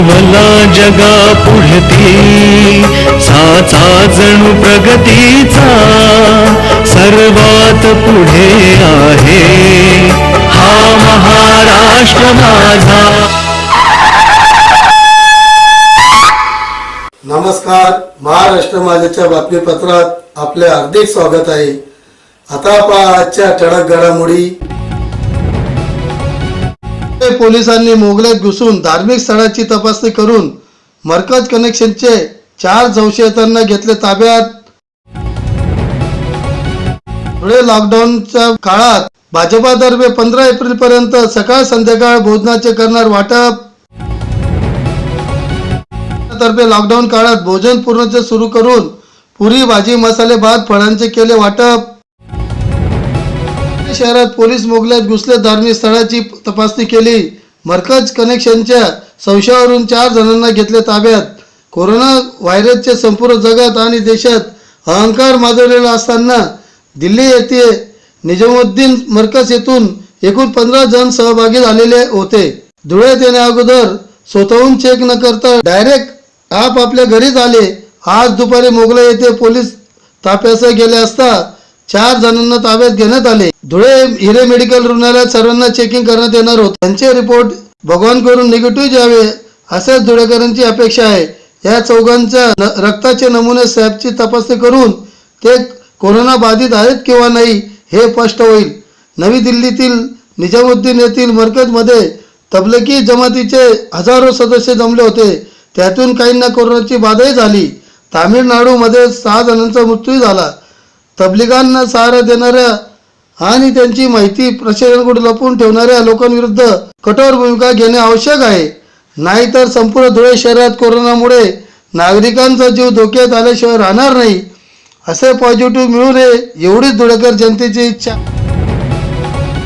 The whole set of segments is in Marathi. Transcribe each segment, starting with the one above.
ठेवला जगा पुढती. साचा जणू प्रगतीचा सर्वात पुढे आहे. हा महाराष्ट्र माझा. नमस्कार. महाराष्ट्र माझ्याच्या बातमीपत्रात आपले हार्दिक स्वागत आहे. आता पहा आजच्या ठळक घडामोडी. पोलिसांनी मोगल्यात घुसून धार्मिक स्थळाची तपासणी करून मरकज कनेक्शनचे चार संशयितांना घेतले ताब्यात. पुढे लॉकडाऊनच्या काळात भाजपातर्फे पंधरा एप्रिल पर्यंत सकाळ संध्याकाळ भोजनाचे करणार वाटप. तर्फे लॉकडाऊन काळात भोजन पूर्णचे सुरू करून पुरी भाजी मसाले भात फळांचे केले वाटप. शहरात पोलीस मोगल्यात घुसले धार्मिक स्थळाची तपासणी केली. मरकज कनेक्शनच्या संशयावरून चार जणांना घेतले ताब्यात. कोरोना व्हायरसचे संपूर्ण जगात आणि देशात अहंकार माजवलेला असताना दिल्ली येथे निजामुद्दीन मरकज येथून एकूण पंधरा जण सहभागी झालेले होते. धुळ्यात येण्या अगोदर स्वतःहून चेक न करता डायरेक्ट आप आपल्या घरीच आले. आज दुपारी मोगला येथे पोलीस ताफ्यासह गेले असता चार जणांना ताब्यात घेण्यात आले. धुळे हिरे मेडिकल रुग्णालयात सर्वांना चेकिंग करण्यात येणार होत. त्यांचे रिपोर्ट भगवान करून निगेटिव्ह यावे असेच धुळेकरांची अपेक्षा आहे. या चौघांच्या रक्ताचे नमुने स्वॅबची तपासणी करून ते कोरोना बाधित आहेत किंवा नाही हे स्पष्ट होईल. नवी दिल्लीतील निजामुद्दीन येथील मरकजमध्ये तबलकी जमातीचे हजारो सदस्य जमले होते. त्यातून काहींना कोरोनाची बाधाही झाली. तामिळनाडूमध्ये सहा जणांचा मृत्यू झाला. तबलिगांना सहारा देणाऱ्या आणि त्यांची माहिती प्रशासनाकडे लपवून ठेवणाऱ्या लोकांविरुद्ध कठोर भूमिका घेणे आवश्यक आहे. नाहीतर संपूर्ण धुळे शहरात कोरोनामुळे नागरिकांचा जीव धोक्यात आल्याशिवाय राहणार नाही. असे पॉझिटिव्ह मिळू नये एवढीच धुळेकर जनतेची इच्छा.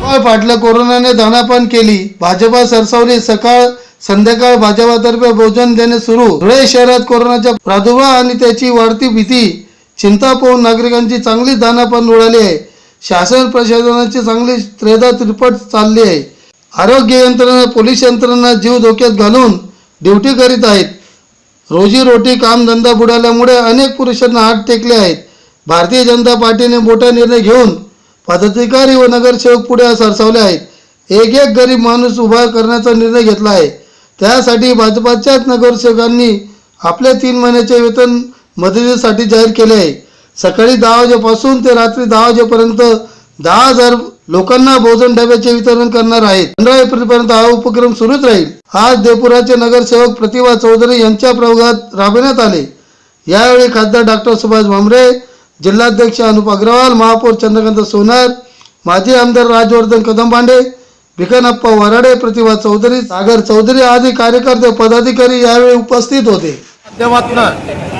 पाय पाटलं कोरोनाने दानापान केली. भाजपा सरसावली सकाळ संध्याकाळ भाजपातर्फे भोजन देणे सुरू. धुळे शहरात कोरोनाचा प्रादुर्भाव आणि त्याची वाढती भीती चिंता पाहून नागरिकांची चांगली दानापण उडाली आहे. शासन प्रशासनाची चांगली त्रेधा त्रिपट चालली आहे. आरोग्य यंत्रणा पोलीस यंत्रणा जीव धोक्यात घालून ड्युटी करीत आहेत. रोजीरोटी कामधंदा बुडाल्यामुळे अनेक पुरुषांना हात टेकले आहेत. भारतीय जनता पार्टीने मोठा निर्णय घेऊन पदाधिकारी व नगरसेवक पुढे सरसावले आहेत. एक एक गरीब माणूस उभा करण्याचा निर्णय घेतला आहे. त्यासाठी भाजपाच्याच नगरसेवकांनी आपले तीन महिन्याचे वेतन मदतीसाठी जाहीर केले आहे. सकाळी दहा वाजेपासून ते रात्री दहा वाजेपर्यंत दहा हजार लोकांना भोजन डब्याचे वितरण करणार आहेत. पंधरा एप्रिल पर्यंत हा उपक्रम सुरूच राहील. आज देवपुराचे नगरसेवक प्रतिभा चौधरी यांच्या प्रयोगात राबविण्यात आले. यावेळी खासदार डॉक्टर सुभाष भामरे जिल्हाध्यक्ष अनुप अग्रवाल महापौर चंद्रकांत सोनार माजी आमदार राजवर्धन कदमबांडे भिकनप्पा वराडे प्रतिभा चौधरी सागर चौधरी आदी कार्यकर्ते पदाधिकारी यावेळी उपस्थित होते. माध्यमातनं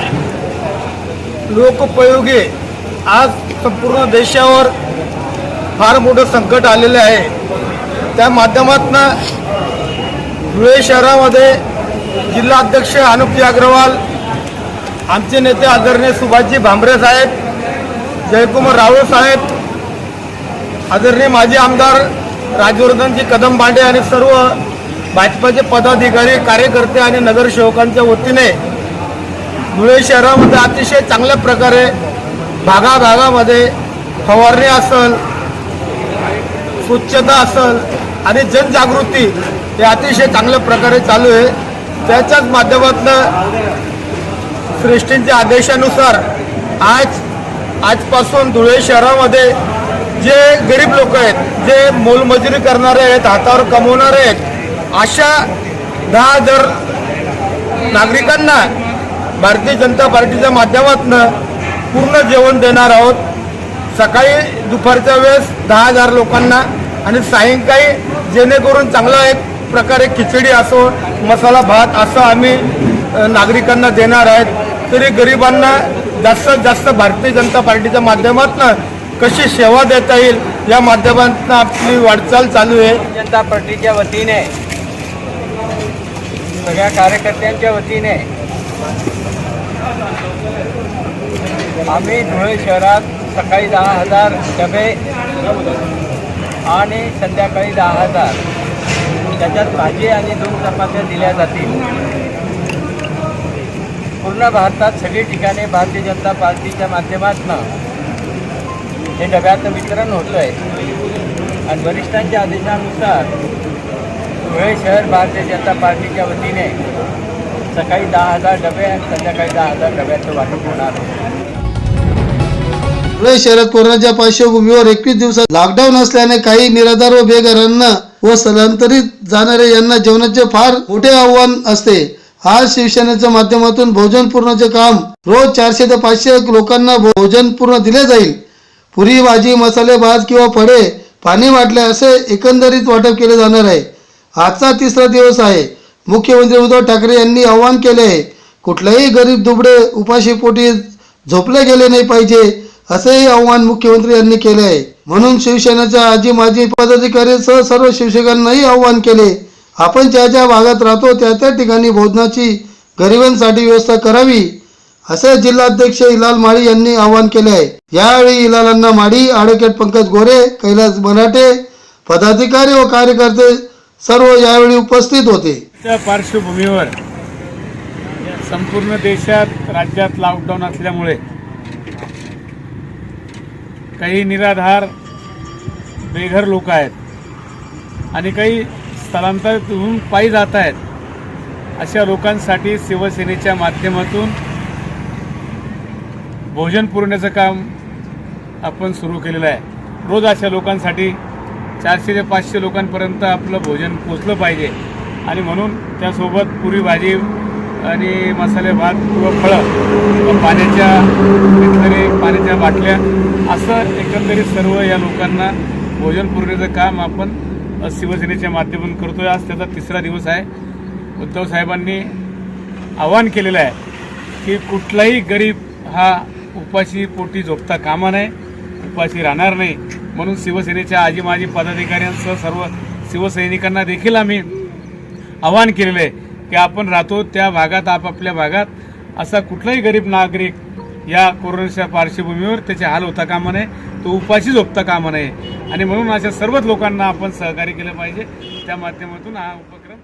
लोकोपयोगी आज संपूर्ण देशावर फार मोठं संकट आलेलं आहे. त्या माध्यमातनं धुळे शहरामध्ये जिल्हाध्यक्ष अनुपजी अग्रवाल आमचे नेते आदरणीय सुभाषजी भांबरे साहेब जयकुमार रावळ साहेब आदरणीय माजी आमदार राजवर्धनजी कदमबांडे आणि सर्व भाजपाचे पदाधिकारी कार्यकर्ते आणि नगरसेवकांच्या वतीने धुळे शहरामध्ये अतिशय चांगल्या प्रकारे भागाभागामध्ये फवारणी असल स्वच्छता असल आणि जनजागृती हे अतिशय चांगल्या प्रकारे चालू आहे. त्याच्याच माध्यमातून श्रेष्ठींच्या आदेशानुसार आज आजपासून धुळे शहरामध्ये जे गरीब लोक आहेत जे मोलमजुरी करणारे आहेत हातावर कमवणारे आहेत अशा दहा हजार नागरिकांना भारतीय जनता पार्टीच्या माध्यमातून पूर्ण जेवण देणार आहोत. सकाळी दुपारच्या वेळेस दहा हजार लोकांना आणि सायंकाळी जेणेकरून चांगला एक प्रकारे खिचडी असो मसाला भात असं आम्ही नागरिकांना देणार आहेत. तरी गरिबांना जास्तीत जास्त भारतीय जनता पार्टीच्या माध्यमातून कशी सेवा देता येईल या माध्यमातून आपली वाटचाल चालू आहे. जनता पार्टीच्या वतीने सगळ्या कार्यकर्त्यांच्या वतीने आम्ही धुळे शहरात सकाळी दहा हजार डबे आणि संध्याकाळी दहा हजार. त्याच्यात भाजी आणि दोन चपात्या दिल्या जातील. पूर्ण भारतात सगळी ठिकाणी भारतीय जनता पार्टीच्या माध्यमातून हे डब्याचं वितरण होतं आहे आणि वरिष्ठांच्या आदेशानुसार धुळे शहर भारतीय जनता पार्टीच्या वतीने सकाळी दहा हजार डबे आणि संध्याकाळी दहा हजार डब्याचं वाटप होणार. धुळे शहरात कोरोनाच्या पार्श्वभूमीवर एकवीस दिवसात लॉकडाऊन असल्याने काही निराधार व बेघरांना व स्थलांतरित जाणारे यांना जेवणाचे फार मोठे आव्हान असते. आज शिवसेनेच्या माध्यमातून भोजन पूर्णचे काम रोज चारशे ते पाचशे लोकांना भोजन पूर्ण दिले जाईल. पुरी भाजी मसाले भात किंवा फळे पाणी वाटले असे एकंदरीत वाटप केले जाणार आहे. आजचा तिसरा दिवस आहे. मुख्यमंत्री उद्धव ठाकरे यांनी आवाहन केले आहे कुठल्याही गरीब दुबडे उपाशीपोटी झोपले गेले नाही पाहिजे असेही आव्हान मुख्यमंत्री यांनी केले. आहे म्हणून शिवसेनेच्या आजी माजी पदाधिकारी सह सर्व शिवसैनिकांनाही आव्हान केले आपण ज्या ज्या भागात राहतो त्या त्या ठिकाणी भोजनाची गरिबांसाठी व्यवस्था करावी असे जिल्हाध्यक्ष इलाल माळी यांनी आवाहन केले. आहे यावेळी इलालांना माळी ॲडव्होकेट पंकज गोरे कैलास मराठे पदाधिकारी व कार्यकर्ते सर्व यावेळी उपस्थित होते. त्या पार्श्वभूमीवर संपूर्ण देशात राज्यात लॉकडाऊन असल्यामुळे काही निराधार बेघर लोक आहेत आणि काही स्थलांतरित होऊन पायी जात आहेत अशा लोकांसाठी शिवसेनेच्या माध्यमातून भोजन पुरवण्याचं काम आपण सुरू केलेलं आहे. रोज अशा लोकांसाठी चारशे ते पाचशे लोकांपर्यंत आपलं भोजन पोचलं पाहिजे. आणि म्हणून त्यासोबत पुरी भाजी आणि मसाले भात किंवा फळं किंवा पाण्याच्या बिसलरी पाण्याच्या बाटल्या असं एकंदरीत सर्व या लोकांना भोजन पुरवण्याचं काम आपण शिवसेनेच्या माध्यमातून करतोय. आज त्याचा तिसरा दिवस आहे. उद्धव साहेबांनी आवाहन केलेलं आहे की कुठलाही गरीब हा उपाशी पोटी झोपता कामा नये उपाशी राहणार नाही. म्हणून शिवसेनेच्या आजी माजी पदाधिकाऱ्यांसह सर्व शिवसैनिकांना देखील आम्ही आवाहन केलेलं आहे की आपण राहतो त्या भागात आपापल्या भागात. असा कुठलाही गरीब नागरिक या कोरोनाच्या पार्श्वभूमीवर त्याचे हाल होता कामा नये तो उपाशी झोपता कामा नये. आणि म्हणून अशा सर्वच लोकांना आपण सहकार्य केलं पाहिजे. त्या माध्यमातून हा उपक्रम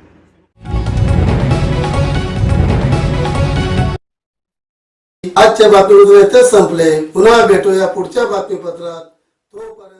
आजच्या बातमीपत्र इथेच संपले. पुन्हा भेटूया पुढच्या बातमीपत्रात. तोपर्यंत